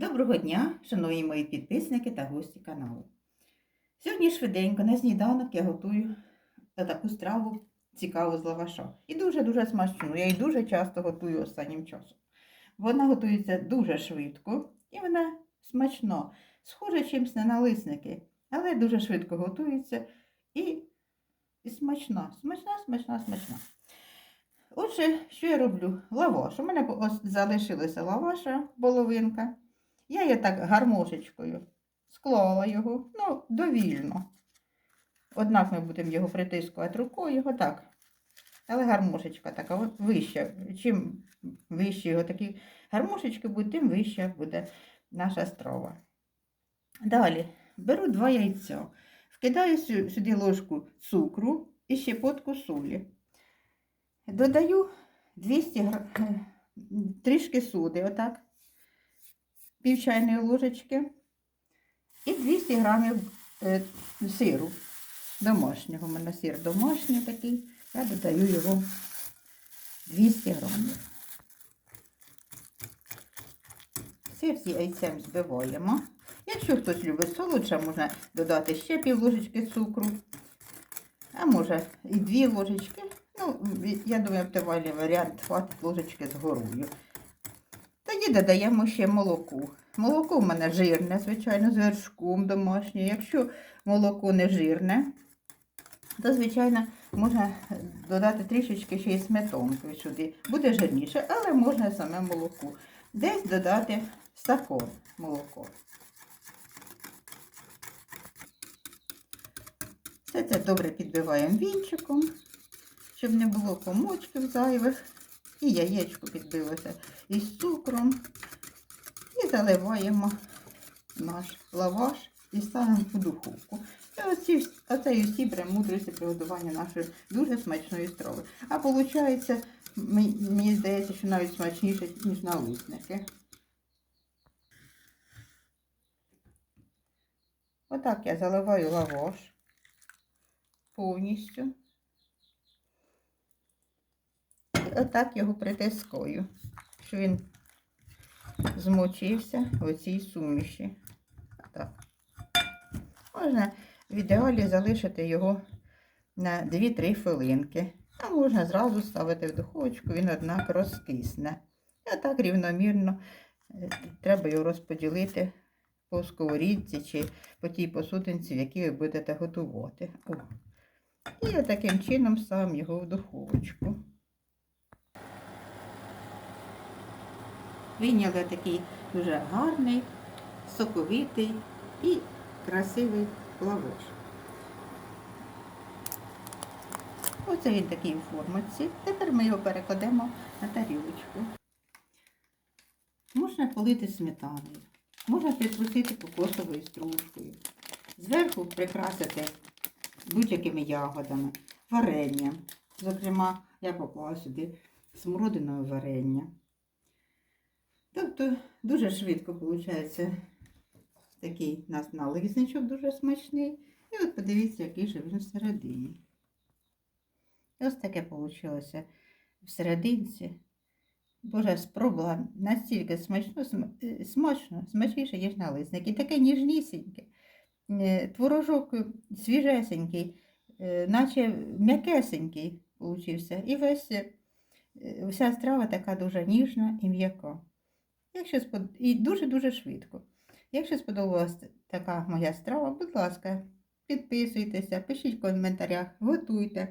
Доброго дня, шановні мої підписники та гості каналу. Сьогодні швиденько на сніданок я готую таку страву цікаву з лаваша. І дуже-дуже смачну. Я її дуже часто готую останнім часом. Вона готується дуже швидко і вона смачно, схожа чимось на налисники, але дуже швидко готується і, і смачна, смачна, смачна, смачна. Отже, що я роблю? Лаваш. У мене залишилася лаваша, половинка. Я її так гармошечкою склала його, ну, довільно. Однак ми будемо його притискувати рукою, отак. Але гармошечка така вища. Чим вищі його такі гармошечки будуть, тим вища буде наша страва. Далі беру два яйця, вкидаю сюди ложку цукру і щепотку солі. Додаю 200 гра... трішки соди, отак, пів чайної ложечки і 200 грамів е, сиру домашнього. У мене сир домашній такий. Я додаю його 200 грамів. Сир з яйцем збиваємо. Якщо хтось любить солодше, можна додати ще пів ложечки цукру, а може і дві ложечки. Ну, я думаю, оптимальний варіант хватить ложечки з горою. Тоді додаємо ще молоко. Молоко в мене жирне, звичайно, з вершком домашнє. Якщо молоко не жирне, то, звичайно, можна додати трішечки ще й сметанки сюди. Буде жирніше, але можна саме молоко. Десь додати стакон молоко. Все це добре підбиваємо вінчиком, щоб не було комочків зайвих. І яєчко підбилося із цукром. І заливаємо наш лаваш і ставимо у духовку. І оці, оце і всі премудрості приготування нашої дуже смачної страви. А виходить, мені здається, що навіть смачніше, ніж налисники. Отак я заливаю лаваш повністю. І отак його притискаю, що він змочився в оцій суміші. Так. Можна в ідеалі залишити його на 2-3 хвилинки. А можна зразу ставити в духовочку, він однак розкисне. І отак рівномірно е, треба його розподілити по сковорідці чи по тій посудинці, в якій ви будете готувати. О. І таким чином ставимо його в духовочку. Вийняли такий дуже гарний, соковитий і красивий лаваш. Оце він такий у формочці. Тепер ми його перекладемо на тарілочку. Можна полити сметаною, можна притрусити кокосовою стружкою. Зверху прикрасити будь-якими ягодами, варенням. Зокрема, я поклала сюди смородинове варення. Тобто дуже швидко виходить такий у нас нализничок дуже смачний. І от подивіться, який же він всередині. І ось таке вийшло всерединці. Боже, спробувала настільки смачно, е, смачно, смачніше, ніж налисник. І таке ніжнісіньке. Е, Творожок свіжесенький, е, наче м'якесенький получився. І весь, вся страва така дуже ніжна і м'яка. Якщо спод... І дуже-дуже швидко. Якщо сподобалася така моя страва, будь ласка, підписуйтеся, пишіть в коментарях, готуйте.